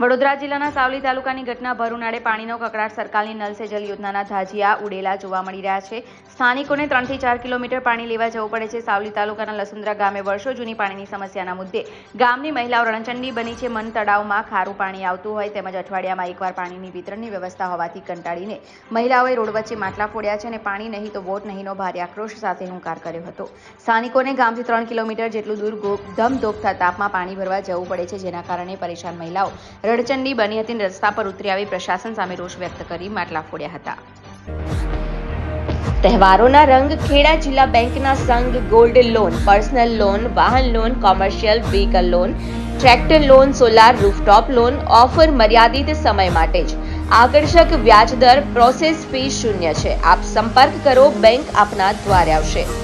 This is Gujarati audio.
વડોદરા જિલ્લાના સાવલી તાલુકાની ઘટના ભરૂનાળે પાણીનો કકડાટ સરકારની નલ સે જલ યોજનાના ધાજિયા ઉડેલા જોવા મળી રહ્યા છે. સ્થાનિકોને ત્રણથી ચાર કિલોમીટર પાણી લેવા જવું પડે છે. સાવલી તાલુકાના લસુંદ્રા ગામે વર્ષો જૂની પાણીની સમસ્યાના મુદ્દે ગામની મહિલાઓ રણચંડી બની છે. મન તળાવમાં ખારું પાણી આવતું હોય તેમજ અઠવાડિયામાં એકવાર પાણીની વિતરણની વ્યવસ્થા હોવાથી કંટાળીને મહિલાઓએ રોડ વચ્ચે માટલા ફોડ્યા છે અને પાણી નહીં તો વોટ નહીંનો ભારે આક્રોશ સાથે હુંકાર કર્યો હતો. સ્થાનિકોને ગામથી ત્રણ કિલોમીટર જેટલું દૂર ગો- ધમધોકતા તાપમાં પાણી ભરવા જવું પડે છે, જેના કારણે પરેશાન મહિલાઓ રડચંડી બની હતી રસ્તા પર ઉતરી આવી પ્રશાસન સામે રોષ વ્યક્ત કરી માટલા ફોડ્યા હતા. તહેવારોના રંગ ખેડા જિલ્લા બેંકના સંઘ ગોલ્ડ લોન, પર્સનલ લોન, વાહન loan, commercial vehicle loan, tractor loan, solar rooftop loan, offer મર્યાદિત સમય માટે જ. આકર્ષક વ્યાજદર પ્રોસેસ ફી શૂન્ય છે. આપ સંપર્ક કરો, બેંક આપના દ્વારે આવશે.